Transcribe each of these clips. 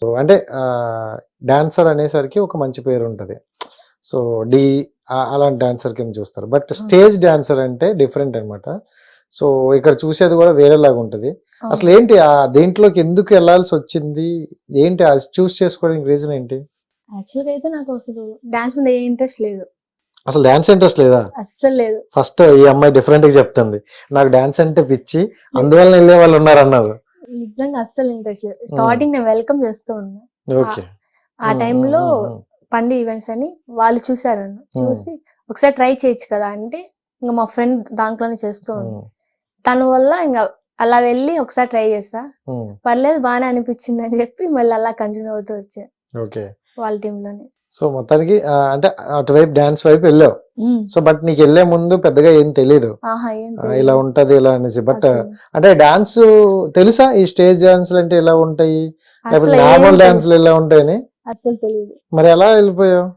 So అంటే dancer అనేసరికి ఒక మంచి పేరు ఉంటుంది సో డి అలాంటి డాన్సర్ కింద చూస్తారు. బట్ స్టేజ్ డాన్సర్ అంటే డిఫరెంట్ అన్నమాట. సో ఇక్కడ చూసేది కూడా వేరేలాగా ఉంటుంది. అసలు ఏంటి ఆ దీంట్లోకి ఎందుకు వెళ్ళాల్సి వచ్చింది? ఏంటి చూస్ చేసుకోవడానికి రీజన్ ఏంటి? యాక్చువల్గా అయితే నాకు అసలు డాన్స్ మీద ఏ ఇంట్రెస్ట్ లేదు. అసలు డాన్స్ ఇంట్రెస్ట్ లేదా? అస్సలు లేదు. ఫస్ట్ ఈ అమ్మాయి డిఫరెంట్గా చెప్తుంది. నాకు డాన్స్ అంటే పిచ్చి అందువల్ల వెళ్ళే వాళ్ళు ఉన్నారు అన్నారు నిజంగా అస్సలు ఇంట్రెస్ట్ లేదు. స్టార్టింగ్ నేను వెల్కమ్ చేస్తూ ఉన్నా. ఆ టైంలో పండు ఈవెంట్స్ అని వాళ్ళు చూసారు చూసి ఒకసారి ట్రై చేయొచ్చు కదా అంటే ఇంకా మా ఫ్రెండ్ దాంట్లోనే చేస్తూ ఉంది తన వల్ల ఇంకా అలా వెళ్ళి ఒకసారి ట్రై చేస్తా. పర్లేదు బాగానే అనిపించింది అని చెప్పి మళ్ళీ అలా కంటిన్యూ అవుతూ వచ్చా. ఓకే వాళ్ళ టీమ్లోనే. సో మొత్తానికి ఆ, అంటే అటువైపు డాన్స్ వైపు వెళ్ళావు. సో బట్ నీకు వెళ్ళే ముందు పెద్దగా ఏం తెలియదు ఆహా ఏం ఆ, ఇలా ఉంటది ఇలా అనేసి. బట్ అసలు- అంటే డాన్స్ తెలుసా ఈ స్టేజ్ డాన్స్లు అంటే ఎలా ఉంటాయి? లేకపోతే అసలు ఏం నార్మల్ తెలీదు. డాన్స్లు ఎలా ఉంటాయని? అసలు తెలియదు మరి ఎలా వెళ్ళిపోయావు?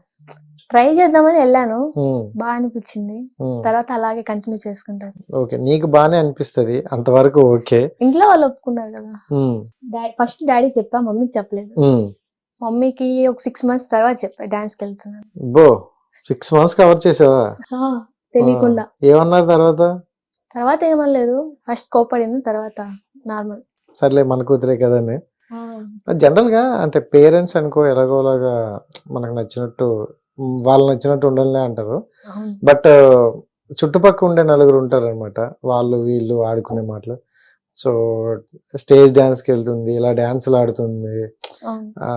ట్రై చేద్దామని వెళ్ళాను. బాగా అనిపించింది. తర్వాత అలాగే కంటిన్యూ చేసుకుంటారు. ఓకే నీకు బానే అనిపిస్తది. అంతవరకు ఓకే. ఇంట్లో వాళ్ళు ఒప్పుకున్నారు కదా. డాడీ ఫస్ట్ డాడీ చెప్పా మమ్మీకి చెప్పలేదు. మమ్మీకి ఒక సిక్స్ మంత్స్ తర్వాత చెప్పా డాన్స్కి వెళ్తున్నాను బో సిక్స్ మంత్స్ కవర్ చేసావా? తెలియకుండా. ఏమన్నారు తర్వాత? తర్వాత ఏమనలేదు. ఫస్ట్ కోపడింది తర్వాత నార్మల్ సర్లే మన కూతురే కదని జనరల్గా అంటే పేరెంట్స్ అనుకో ఎలాగోలాగా మనకు నచ్చినట్టు వాళ్ళు నచ్చినట్టు ఉండాలనే అంటారు. బట్ చుట్టుపక్కల ఉండే నలుగురు ఉంటారు అనమాట వాళ్ళు వీళ్ళు ఆడుకునే మాటలు. సో స్టేజ్ డాన్స్కి వెళ్తుంది ఇలా డాన్సులు ఆడుతుంది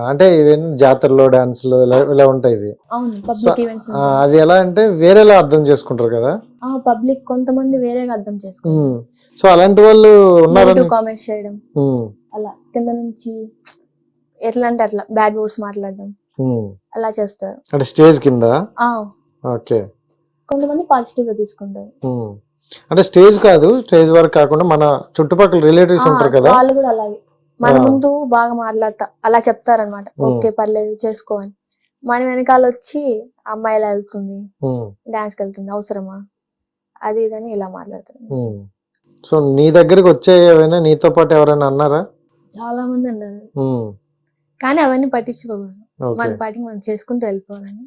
అంటే ఇవన్నీ జాతరలో డాన్సులు ఇలా ఇలా ఉంటాయి ఇవి. అవి ఎలా అంటే వేరేలా అర్థం చేసుకుంటారు కదా? పబ్లిక్ కొంతమంది వేరేగా అర్థం చేసుకుంటారు. సో అలాంటి వాళ్ళు ఉన్నారని కామెంట్స్ చేయడం. అలా కింద నుంచి ఎట్లా అంటే అట్లా బ్యాడ్ వర్డ్స్ మాట్లాడడం. అలా చేస్తారు. అంటే స్టేజ్ కింద? ఓకే. కొంతమంది పాజిటివ్గా తీసుకుంటారు. అంటే స్టేజ్ కాదు స్టేజ్ వరకు కాకుండా మన చుట్టుపక్కల రిలేటివ్స్ ఉంటారు కదా. వాళ్ళు కూడా అలాగే. మన. ముందు బాగా మాట్లాడతా అలా చెప్తారనమాట. ఓకే పర్లేదు చేసుకో అని. మన వెనకాల వచ్చి అమ్మాయి ఇలా వెళ్తుంది డాన్స్కి వెళ్తుంది అవసరమా? అది ఇదని ఇలా మాట్లాడుతారు. సో నీ దగ్గరికి వచ్చే ఏవైనా నీతో పాటు ఎవరైనా అన్నారా? చాలా మంది అన్నారు. కానీ అవన్నీ పట్టించుకోకూడదు. మన పాటికి మనం చేసుకుంటూ వెళ్ళిపోవాలని.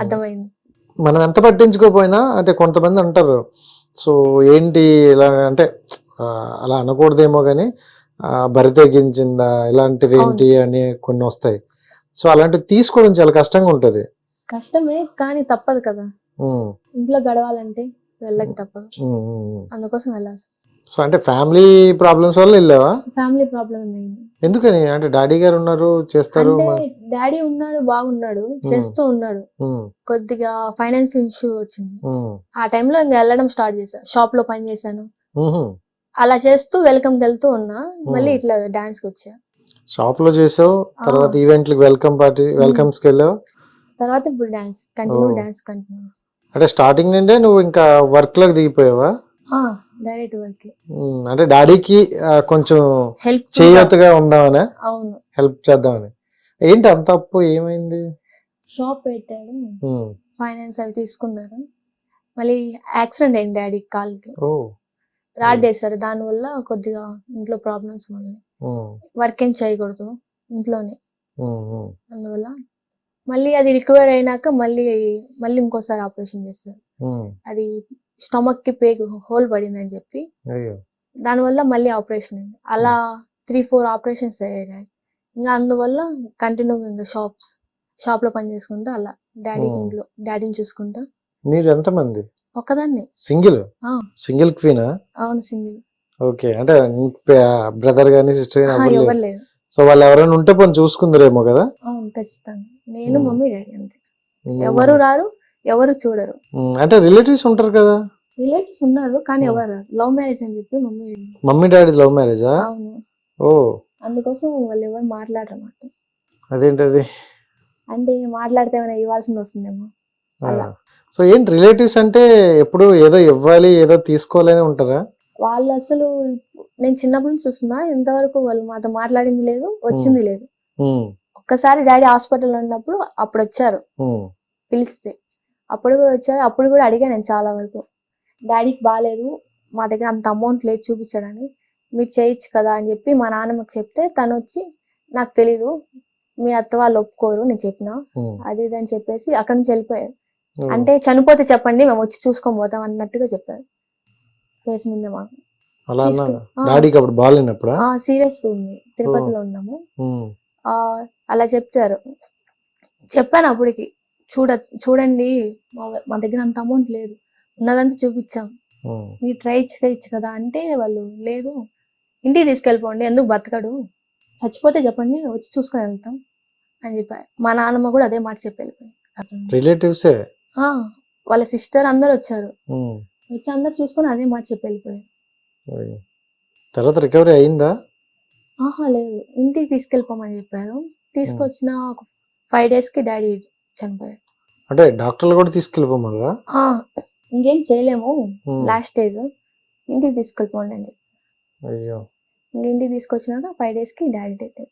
అర్థమైంది. మనం ఎంత పట్టించుకోపోయినా అంటే కొంతమంది అంటారు సో ఏంటి ఇలా అంటే అలా అనకూడదేమో కానీ బరి తెగించిందా ఇలాంటివి ఏంటి అని కొన్ని వస్తాయి. సో అలాంటివి తీసుకోవడం చాలా కష్టంగా ఉంటది. కష్టమే కానీ తప్పదు కదా. ఇంట్లో గడవాలంటే. వెళ్ళక తప్పదు. అందుకోసం వెళ్ళాల్సి సో అంటే ఫ్యామిలీ ప్రాబ్లమ్స్ వల్ల వెళ్ళావా? ఫ్యామిలీ ప్రాబ్లం అయింది ఎందుకని? అంటే డాడీ గారు ఉన్నారు చేస్తారు డాడీ ఉన్నాడు బాగున్నాడు చేస్తూ ఉన్నాడు. కొద్దిగా ఫైనాన్స్ ఇష్యూ వచ్చింది. ఆ టైంలో ఇంకా వెళ్ళడం స్టార్ట్ చేశాను షాప్లో పని చేశాను. అలా చేస్తూ వెల్కమ్ వెళ్తూ ఉన్నా మళ్ళీ. ఇట్లా డాన్స్కి వచ్చా. షాప్లో చేసావు తర్వాత. ఈవెంట్లకు వెల్కమ్ పార్టీ వెల్కమ్స్కి వెళ్ళావు? తర్వాత ఇప్పుడు డాన్స్ కంటిన్యూ. డాన్స్ కంటిన్యూ అంటే స్టార్టింగ్ నుండే నువ్వు ఇంకా వర్క్లోకి దిగిపోయావా? డైరెక్ట్ వర్క్ అంటే డాడీకి కొంచెం హెల్ప్ చేయొత్తుగా ఉందామని? అవును. హెల్ప్ చేద్దామని. ఏంటి అంత అప్పు? ఏమైంది? షాప్ పెట్టాడు. ఫైనాన్స్ అవి తీసుకున్నారు. మళ్ళీ యాక్సిడెంట్ అయింది డాడీ కాల్కి. ఓ. రాడ్ వేశారు. దానివల్ల కొద్దిగా ఇంట్లో ప్రాబ్లమ్స్ మళ్ళీ వర్క్ ఏం చేయకూడదు. ఇంట్లోనే. అందువల్ల మళ్ళీ అది రికవర్ అయినాక మళ్ళీ మళ్ళీ ఇంకోసారి ఆపరేషన్ చేస్తారు. అది స్టమక్కి పేగు హోల్ పడిందని చెప్పి. అయ్యో. దానివల్ల మళ్ళీ ఆపరేషన్ అయింది. అలా త్రీ ఫోర్ ఆపరేషన్స్ అయ్యాయి. ఇంకా అందువల్ల కంటిన్యూ ఇంకా షాప్స్ షాప్లో పని చేసుకుంటా అలా. డాడీ. ఇంట్లో డాడీని చూసుకుంటా. మీరు ఎంతమంది? ఒక్కదాన్ని. సింగిల్? ఆ. సింగిల్ క్వీనా? అవును సింగిల్. ఓకే. అంటే బ్రదర్ గానీ సిస్టర్ గానీ ఎవరు లేదు సో వాళ్ళు ఎవరైనా ఉంటే పని చూసుకుందరేమో కదా? అవును ఖచ్చితంగా. నేను. మమ్మీ డాడీ అంతే. ఎవరు రారు ఎవరు చూడరు. అంటే రిలేటివ్స్ ఉంటారు కదా? రిలేటివ్స్ ఉన్నారు కానీ. ఎవరు లవ్ మ్యారేజ్ అని చెప్పి మమ్మీ మమ్మీ డాడీ లవ్ మ్యారేజా? అవును. ఓ. అందుకోసం వాళ్ళు ఎవరు మాట్లాడరు అన్నమాట అదేంటది? అంటే మాట్లాడితే ఏమైనా ఇవ్వాల్సింది వస్తుందేమో. అలా. సో ఏంటి రిలేటివ్స్ అంటే ఎప్పుడు ఏదో ఇవ్వాలి ఏదో తీసుకోవాలని ఉంటారా? వాళ్ళు అసలు నేను చిన్నప్పటి నుంచి చూస్తున్నా ఇంతవరకు వాళ్ళు మాతో మాట్లాడింది లేదు వచ్చింది లేదు. ఒక్కసారి డాడీ హాస్పిటల్ ఉన్నప్పుడు అప్పుడు వచ్చారు పిలిస్తే. అప్పుడు కూడా వచ్చారు. అప్పుడు కూడా అడిగా నేను చాలా వరకు. డాడీకి బాగాలేదు మా దగ్గర అంత అమౌంట్ లేదు చూపించడానికి. మీరు చేయొచ్చు కదా అని చెప్పి మా నాన్నమ్మకి చెప్తే తను వచ్చి నాకు తెలీదు. మీ అత్త వాళ్ళు ఒప్పుకోరు. నేను చెప్పిన. అది ఇది అని చెప్పేసి అక్కడి నుంచి వెళ్ళిపోయారు. అంటే చనిపోతే చెప్పండి. మేము వచ్చి చూసుకొని పోతాం అన్నట్టుగా చెప్పారు. ఫేస్ ముందే మాకు. సీరియస్ ఉంది. తిరుపతిలో ఉన్నాము. అలా చెప్తారు. చెప్పాను అప్పటికి. చూడ చూడండి మా దగ్గర అంత అమౌంట్ లేదు. ఉన్నదంతా చూపించాం. మీరు ట్రై చేయొచ్చు కదా అంటే వాళ్ళు లేదు. ఇంటికి తీసుకెళ్ళిపోండి ఎందుకు బతకడు? చచ్చిపోతే చెప్పండి వచ్చి చూసుకొని వెళ్తాం అని చెప్పారు మా నాన్నమ్మ కూడా అదే మాట చెప్పి వెళ్ళిపోయింది. రిలేటివ్సే వాళ్ళ సిస్టర్ అందరు వచ్చారు. వచ్చి అందరు చూసుకొని అదే మాట చెప్పి వెళ్ళిపోయారు. తర్వాత రికవరీ అయిందా? ఆహా లేదు. ఇంటికి తీసుకెళ్ళిపోమని చెప్పారు. తీసుకొచ్చిన ఒక ఫైవ్ డేస్కి డాడీ చనిపోయారు అంటే డాక్టర్లు కూడా తీసుకెళ్ళిపోమన్నారా? ఆ, ఇంకేం చేయలేము. ఉమ్. లాస్ట్ స్టేజ్ ఇంటికి తీసుకెళ్ళిపోండి అని చెప్పి. అయ్యో. ఇంక ఇంటికి తీసుకొచ్చినాక ఫైవ్ డేస్కి డాడీ అయ్యారు.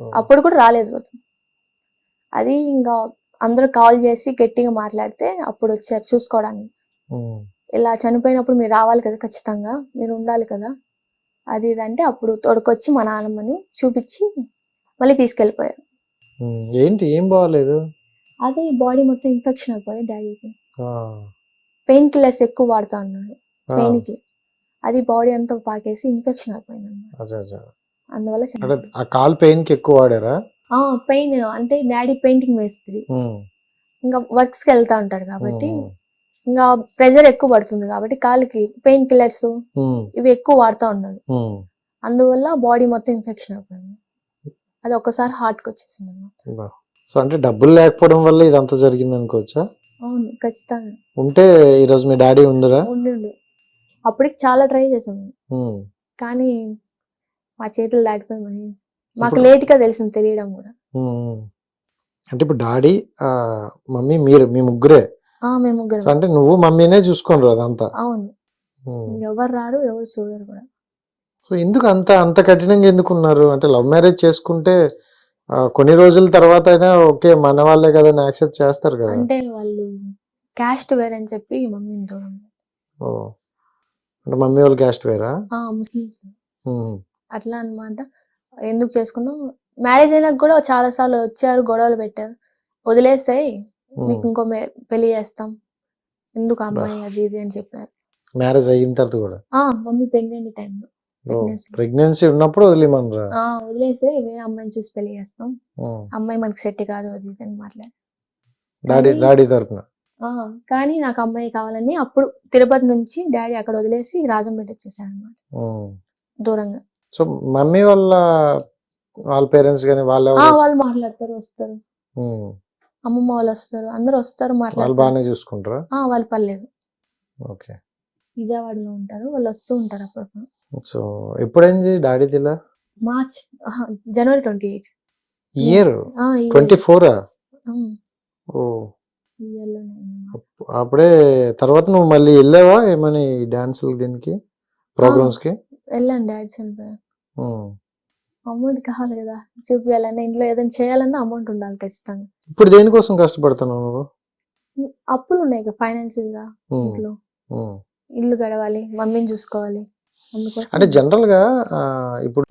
ఓ. అప్పుడు కూడా రాలేదు వాళ్ళు అది ఇంకా అందరూ కాల్ చేసి గట్టిగా మాట్లాడితే అప్పుడు వచ్చారు చూసుకోవడానికి. ఉమ్. ఇలా చనిపోయినప్పుడు మీరు రావాలి కదా ఖచ్చితంగా. మీరు ఉండాలి కదా. అది ఇది అంటే అప్పుడు తోడుకొచ్చి మా నాన్నమ్మని చూపించి మళ్ళీ తీసుకెళ్ళిపోయారు. ఏంటి ఏం బాగాలేదు అదే బాడీ మొత్తం ఇన్ఫెక్షన్ అయిపోయి డాడీకి ఆ. పెయిన్ కిల్లర్స్ ఎక్కువ వాడుతా ఉన్నాడు ఆ. పెయిన్కి అది బాడీ అంతా పాకేసి ఇన్ఫెక్షన్ అయిపోయింది. అందువల్ల ఆ కాల్ పెయిన్కి ఎక్కువ వాడారా పెయిన్ అంటే డాడీ పెయింటింగ్ మేస్త్రి ఉమ్. ఇంకా వర్క్స్కి వెళ్తా ఉంటాడు కాబట్టి. ఇంకా ప్రెజర్ ఎక్కువ పడుతుంది కాబట్టి కాలుకి పెయిన్ కిల్లర్స్. ఇవి ఎక్కువ వాడుతూ ఉన్నాడు. అందువల్ల బాడీ మొత్తం ఇన్ఫెక్షన్ అయిపోయింది అది ఒక్కసారి హార్ట్కి వచ్చేసింది అన్నమాట బా. సో అంటే డబ్బులు లేకపోవడం వల్ల ఇదంతా జరిగింది అనుకోవచ్చా అవును ఖచ్చితంగా ఉంటే ఈరోజు మీ డాడీ ఉందిరా ఉండి అప్పటికి చాలా ట్రై చేసాము. కానీ మా చేతులు దాటిపోయి మహేష్ మాకు లేట్గా తెలిసింది తెలియడం కూడా. అంటే ఇప్పుడు డాడీ మమ్మీ మీరు మీ ముగ్గురే మేము ముగ్గురం. అంటే నువ్వు మమ్మీనే చూసుకోనరు అదంతా అవును. ఎవరు రారు ఎవరు చూడరు కూడా. సో ఎందుకు అంత అంత కఠినంగా ఎందుకు ఉన్నారు అంటే లవ్ మ్యారేజ్ చేసుకుంటే కొన్ని రోజుల తర్వాత అయినా ఓకే మన వాళ్ళే కదా అని యాక్సెప్ట్ చేస్తారు కదా? అంటే వాళ్ళు క్యాస్ట్ వేర్ అని చెప్పి మమ్మీని దూరం ఓ. అంటే మమ్మీ వాళ్ళు క్యాస్ట్ వేరా? ఆ ముస్లిమ్స్. అట్లా అన్నమాట. ఎందుకు చేసుకున్నాం మ్యారేజ్ అయినాక కూడా చాలా సార్లు వచ్చారు గొడవలు పెట్టారు. వదిలేసాయి. మీకు ఇంకో పెళ్ళి చేస్తాం ఎందుకు అమ్మాయి అది ఇది అని చెప్పారు మ్యారేజ్ అయిన తర్వాత కూడా? మమ్మీ ప్రెగ్నెంట్ టైంలో. ప్రెగ్నెన్సీ. ఉన్నప్పుడు వదిలేమనరా వదిలేసే వేరే అమ్మాయిని చూసి పెళ్ళి చేస్తాం. అమ్మాయి మనకి సెట్ కాదు అది ఇది అని మాట్లాడి. డాడీ కానీ- డాడీ తరపున? కానీ నాకు అమ్మాయి కావాలని అప్పుడు తిరుపతి నుంచి డాడీ అక్కడ వదిలేసి రాజంపేట వచ్చేసాడు అనమాట. దూరంగా. సో మమ్మీ వాళ్ళ వాళ్ళ పేరెంట్స్ కానీ వాళ్ళ వాళ్ళు మాట్లాడతారు వస్తారు. అమ్మమ్మ వాళ్ళు వస్తారు. అందరూ వస్తారు మాట్లాడతారు. చూసుకుంటారా? వాళ్ళు పర్లేదు. ఓకే. విజయవాడలో ఉంటారు. వాళ్ళు వస్తూ ఉంటారు అప్పుడప్పుడు. సో ఎప్పుడైంది డాడీ దిలా మార్చ్ జనవరి ట్వంటీ ఎయిట్. ఇయర్? ట్వంటీ ఫోరా? ఓ. అప్పుడే తర్వాత నువ్వు మళ్ళీ వెళ్ళావా? ఏమని డాన్స్ దీనికి? ప్రోగ్రామ్స్కి వెళ్ళాను డాడీ చనిపోయారు. ఉమ్. అమౌంట్ కావాలి కదా చూపించాలన్నా ఇంట్లో ఏదైనా చేయాలన్నా అమౌంట్ ఉండాలి ఖచ్చితంగా ఇప్పుడు దేనికోసం కష్టపడుతున్నావు నువ్వు అప్పులు ఉన్నాయి కదా ఫైనాన్షియల్గా. ఇంట్లో. ఇల్లు గడవాలి మమ్మీని చూసుకోవాలి అంటే జనరల్గా ఇప్పుడు